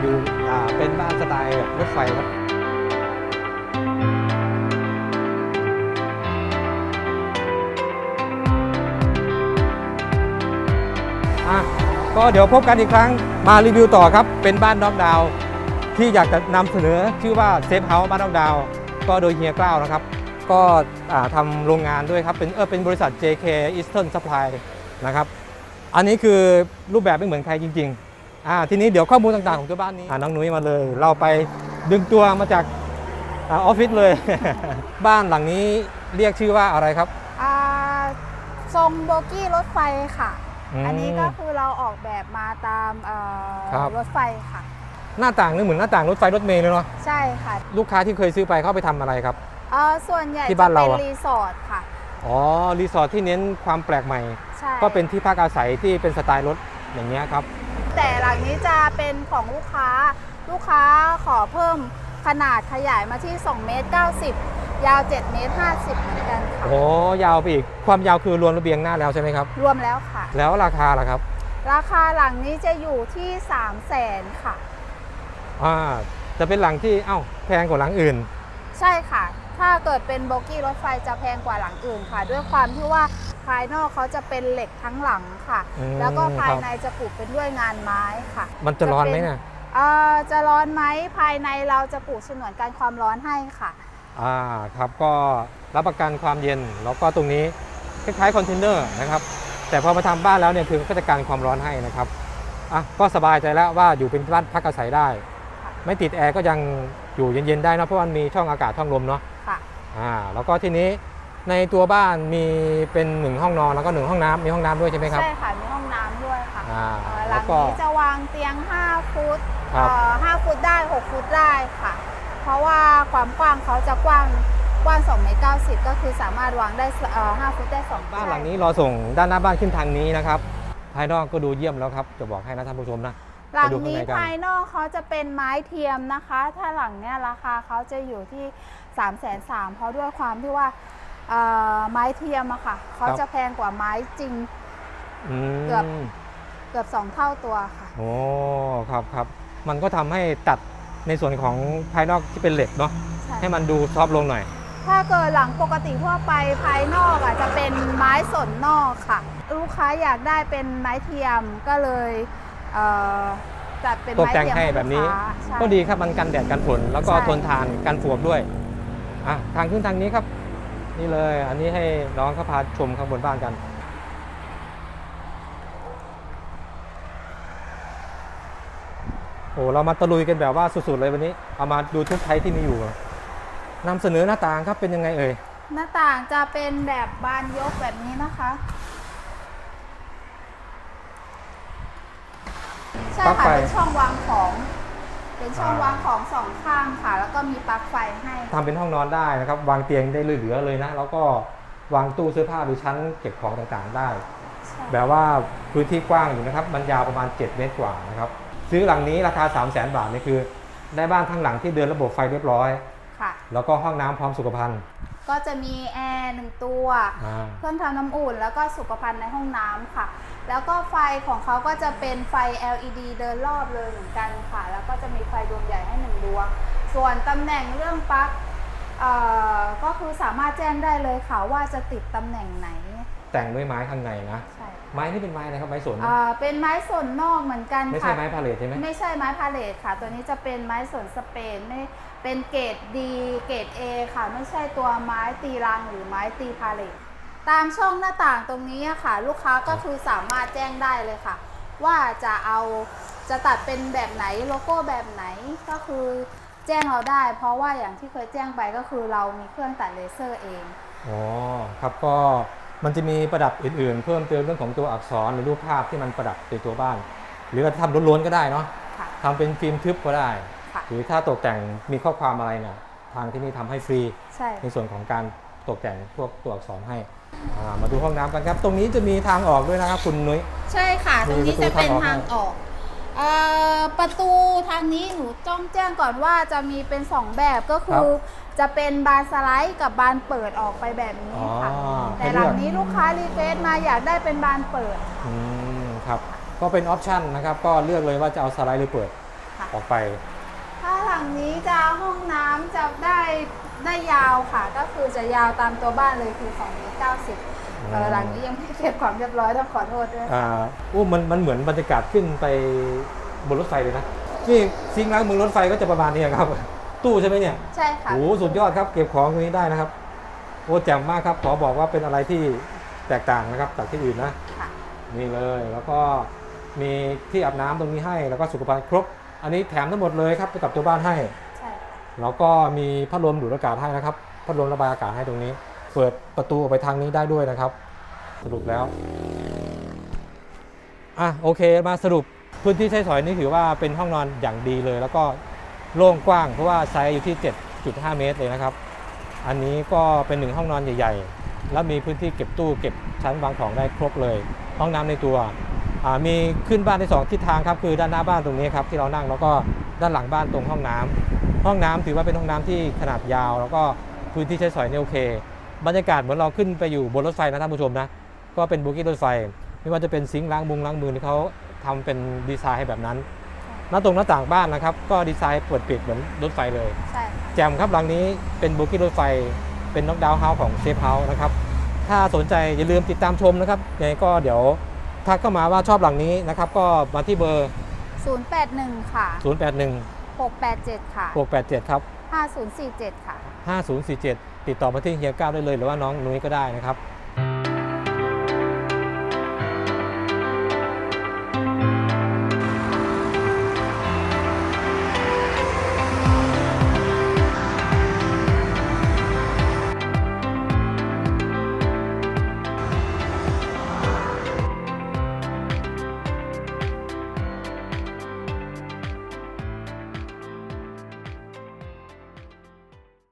อยู่อ่าเป็นบ้านสไตล์แบบรถไฟครับอะก็เดี๋ยวพบกันอีกครั้งมารีวิวต่อครับ เป็นบ้านน็อกดาวที่อยากจะนำเสนอชื่อว่าเซฟเฮาส์บ้านน็อกดาวก็โดยเฮียกล้าวนะครับ ก็ทำโรงงานด้วยครับ เป็นเออเป็นบริษัท JK Eastern Supply นะครับ อันนี้คือรูปแบบไม่เหมือนใครจริง ๆ อ่าทีนี้เดี๋ยวข้อมูลต่างๆของตัวบ้านนี้อ่าน้องนุ้ยมาเลย เราไปดึงตัวมาจากอาออฟฟิศเลย บ้านหลังนี้เรียกชื่อว่าอะไรครับ อ่าทรงโบกี้รถไฟค่ะมอันนี้ก็คือเราออกแบบมาตามเอ่อครับ รถไฟค่ะ หน้าต่างนึกเหมือนหน้าต่างรถไฟรถเมล์เลยเนาะใช่ค่ะลูกค้าที่เคยซื้อไปเข้าไปทำอะไรครับ เอ่อส่วนใหญ่ที่จะบ้านเราเป็นอะ รีสอร์ทค่ะ อ๋อรีสอร์ทที่เน้นความแปลกใหม่ ใช่ก็เป็นที่พักอาศัยที่เป็นสไตล์รถอย่างเงี้ยครับแต่ห ลังนี้จะเป็นของลูกค้า ลูกค้าขอเพิ่มขนาดขยายมาที่2เมตร90 ยาว7เมตร50 เหมือนกันค่ะ โอ้ยาวไปอีก ความยาวคือรวมระเบียงหน้าแล้วใช่ไหมครับ รวมแล้วค่ะ แล้วราคาล่ะครับ ราคาหลังนี้จะอยู่ที่3 0 0แสนค่ะ อ่า จะเป็นหลังที่เอ้าแพงกว่าหลังอื่น ใช่ค่ะ ถ้าเกิดเป็นโบกี้รถไฟจะแพงกว่าหลังอื่นค่ะ ด้วยความที่ว่า ภายนอกเขาจะเป็นเหล็กทั้งหลังค่ะ อืมแล้วก็ภายครับในจะปลูกเป็นด้วยงานไม้ค่ะมันจะร้อนไหมจะเป็เนี่ยเอ่อจะร้อนไหมภายในเราจะปลูกฉนวนกันความร้อนให้ค่ะ อ่าครับก็รับประกันความเย็นแล้วก็ตรงนี้คล้ายๆคอนเทนเนอร์นะครับแต่พอมาทำบ้านแล้วเนี่ยคือก็จะกันความร้อนให้นะครับอะก็สบายใจแล้วว่าอยู่เป็นบ้านพักอาศัยได้ค่ะไม่ติดแอร์ก็ยังอยู่เย็นๆได้นะเพราะมันมีช่องอากาศช่องลมเนาะค่ะ อ่าแล้วก็ทีนี้ ในตัวบ้านมีเป็นหนึ่งห้องนอนแล้วก็หนึ่งห้องน้ำมีห้องน้ำด้วยใช่ไหมครับ ใช่ค่ะมีห้องน้ำด้วยค่ะอ่าเอ่อหแล้ลัวงก็ นี้จะวางเตียง 5 ฟุตครับ เอ่อ5ฟุตได้ 6 ฟุตได้ค่ะ เพราะว่าความกว้างเขาจะกว้างกว้าง2เมตร90 ก็คือสามารถวางได้เอ่อ5ฟุตได้2บ้านหลังนี้รอส่งด้านหน้าบ้านขึ้นทางนี้นะครับ ภายนอกก็ดูเยี่ยมแล้วครับ จะบอกให้นะท่านผู้ชมนะ หลังไปดูข้างนี้ในกันภายนอกเขาจะเป็นไม้เทียมนะคะ ถ้าหลังเนี้ยราคาเขาจะอยู่ที่3ามแสนสามเพราะด้วยความที่ว่าเอ่อ ไม้เทียมอะค่ะเขาจะแพงกว่าไม้จริงอืเกือบมเกือบ2เท่าตัวค่ะโอ้ครับครับมันก็ทำให้ตัดในส่วนของภายนอกที่เป็นเหล็กเนาะใช่ให้มันดูซอฟต์ลงหน่อย ถ้าเกิดหลังปกติทั่วไปภายนอกอะจะเป็นไม้สนนอกค่ะ ลูกค้าอยากได้เป็นไม้เทียมก็เลยเอ่อจัดเป็นตกไม้แต่งเทียมให้ให้แบบนี้ลูกค้าใช่ก็ดีครับมันกันแดดกันฝนแล้วก็ใช่ทนทานกันฝนด้วยอะทางขึ้นทางนี้ครับ นี่เลย อันนี้ให้น้องเขาพาชมข้างบนบ้านกัน โอ้เรามาตะลุยกันแบบว่าสุดๆเลยวันนี้ เอามาดูทุกไทยที่มีอยู่นำเสนอหน้าต่างครับเป็นยังไงเอ่ย หน้าต่างจะเป็นแบบบานยกแบบนี้นะคะ ใช่ปลั๊กค่ะไฟเป็นช่องวางของ เป็นช่องอ่าวางของสองข้างค่ะ แล้วก็มีปลั๊กไฟให้ ทำเป็นห้องนอนได้นะครับ วางเตียงได้เหลือๆเลยนะ แล้วก็วางตู้เสื้อผ้าหรือชั้นเก็บของต่างๆได้ใช่แบบว่าพื้นที่กว้างอยู่นะครับ มันยาวประมาณ 7 เมตรกว่านะครับ ซื้อหลังนี้ราคา 3 0 0 0 0 0 บาทนี่คือ ได้บ้านทั้งหลังที่เดินระบบไฟเรียบร้อย ค่ะ แล้วก็ห้องน้ำพร้อมสุขภัณฑ์ ก็จะมีแอร์หนึ่งตัว อ่า เครื่องทำน้ำอุ่น แล้วก็สุขภัณฑ์ในห้องน้ำค่ะ แล้วก็ไฟของเขาก็จะเป็นไฟ LED เดินรอบเลยเหมือนกันค่ะ แล้วก็ วง ส่วนตำแหน่งเรื่องปลั๊กเอ่อก็คือสามารถแจ้งได้เลยค่ะว่าจะติดตำแหน่งไหนแต่งด้วยไม้ข้างในนะ ใช่ไม้นี่เป็นไม้อะไรครับไม้สน เอ่อเป็นไม้สนนอกเหมือนกันไม่ใช่ค่ะ ไม้พาเลทใช่ไหม ไม่ใช่ไม้พาเลทค่ะ ตัวนี้จะเป็นไม้สนสเปนไม่เป็นเกรดดีเกรด A ค่ะ ไม่ใช่ตัวไม้ตีรังหรือไม้ตีพาเลทตามช่องหน้าต่างตรงนี้อะค่ะ ลูกค้าก็คือสามารถแจ้งได้เลยค่ะ ว่าจะเอา จะตัดเป็นแบบไหนโลโก้แบบไหนก็คือแจ้งเราได้ เพราะว่าอย่างที่เคยแจ้งไปก็คือเรามีเครื่องตัดเลเซอร์เองอ๋อครับก็มันจะมีประดับอื่นๆ เพิ่มเติมเรื่องของตัวอักษรหรือรูปภาพที่มันประดับในตัวบ้าน หรือเราทำล้วนๆก็ได้เนาะค่ะทำเป็นฟิล์มทึบก็ได้ ค่ะหรือถ้าตกแต่งมีข้อความอะไรเนี่ยทางที่นี่ทำให้ฟรี ใช่ ในส่วนของการตกแต่งพวกตัวอักษรให้อ่ามาดูห้องน้ำกันครับ ตรงนี้จะมีทางออกด้วยนะครับคุณนุ้ย ใช่ค่ะ ตรงนี้จะเป็นทางออกเอ่อ ประตูทางนี้หนูต้องแจ้งก่อนว่าจะมีเป็น 2 แบบก็คือ จะเป็นบานสไลด์กับบานเปิดออกไปแบบนี้ค่ะ อ๋อแต่ให้หเลืลัอกงนี้ลูกค้ารีเควสต์มาอยากได้เป็นบานเปิด อืมครับก็เป็นออปชันนะครับก็เลือกเลยว่าจะเอาสไลด์หรือเปิดค่ะ ออกไป ถ้าหลังนี้จะห้องน้ำจะได้ได้ยาวค่ะ ก็คือจะยาวตามตัวบ้านเลยคือ2เมตร90 เออหลังนี้ยังไม่เก็บความเรียบร้อยต้องขอโทษด้วยอ่าอู้มันมันเหมือนบรรยากาศขึ้นไปบนรถไฟเลยนะนี่ซิงค์ล้างมือรถไฟก็จะประมาณนี้ครับ ตู้ใช่ไหมเนี่ยใช่ค่ะโอ้โหสุดยอดครับ เก็บของตรงนี้ได้นะครับโอ้แจ่มมากครับขอบอกว่าเป็นอะไรที่แตกต่างนะครับจากที่อื่นนะค่ะนี่เลยแล้วก็มีที่อาบน้ำตรงนี้ให้แล้วก็สุขภัณฑ์ครบ อันนี้แถมทั้งหมดเลยครับไปกับตัวบ้านให้ใช่ค่ะแล้วก็มีพัดลมดูดอากาศให้นะครับพัดลมระบายอากาศให้ตรงนี้ เปิดประตูออกไปทางนี้ได้ด้วยนะครับ สรุปแล้วอะโอเคมาสรุปพื้นที่ใช้สอยนี่ถือว่าเป็นห้องนอนอย่างดีเลย แล้วก็โล่งกว้างเพราะว่าไซส์อยู่ที่ 7.5 เมตรเลยนะครับ อันนี้ก็เป็นหนึ่งห้องนอนใหญ่ ๆ แล้วมีพื้นที่เก็บตู้เก็บชั้นวางของได้ครบเลย ห้องน้ำในตัวมีขึ้นบ้านได้สองทิศทางครับคือด้านหน้าบ้านตรงนี้ครับที่เรานั่งแล้วก็ด้านหลังบ้านตรงห้องน้ำห้องน้ำถือว่าเป็นห้องน้ำที่ขนาดยาว แล้วก็พื้นที่ใช้สอยเนี่ยโอเค บรรยากาศเหมือนเราขึ้นไปอยู่บนรถไฟนะท่านผู้ชมนะ ก็เป็นบุกี้รถไฟ ไม่ว่าจะเป็นซิงค์ล้างมุงล้างมือที่เขาทำเป็นดีไซน์ให้แบบนั้น หน้าตรงหน้าต่างบ้านนะครับ ก็ดีไซน์เปิดปิดเหมือนรถไฟเลย ใช่ค่ะแจ่มครับหลังนี้เป็นบุกี้รถไฟ เป็นน็อกดาวน์เฮาส์ของเซฟเฮาส์นะครับ ถ้าสนใจอย่าลืมติดตามชมนะครับยังไงก็เดี๋ยวทักเข้ามาว่าชอบหลังนี้นะครับ ก็มาที่เบอร์ 081 ค่ะ 081 687 ค่ะ 687 ครับ 5047 ค่ะ 5047 ติดต่อมาที่เฮียก้าวได้เลย หรือว่าน้องนุ้ยก็ได้นะครับ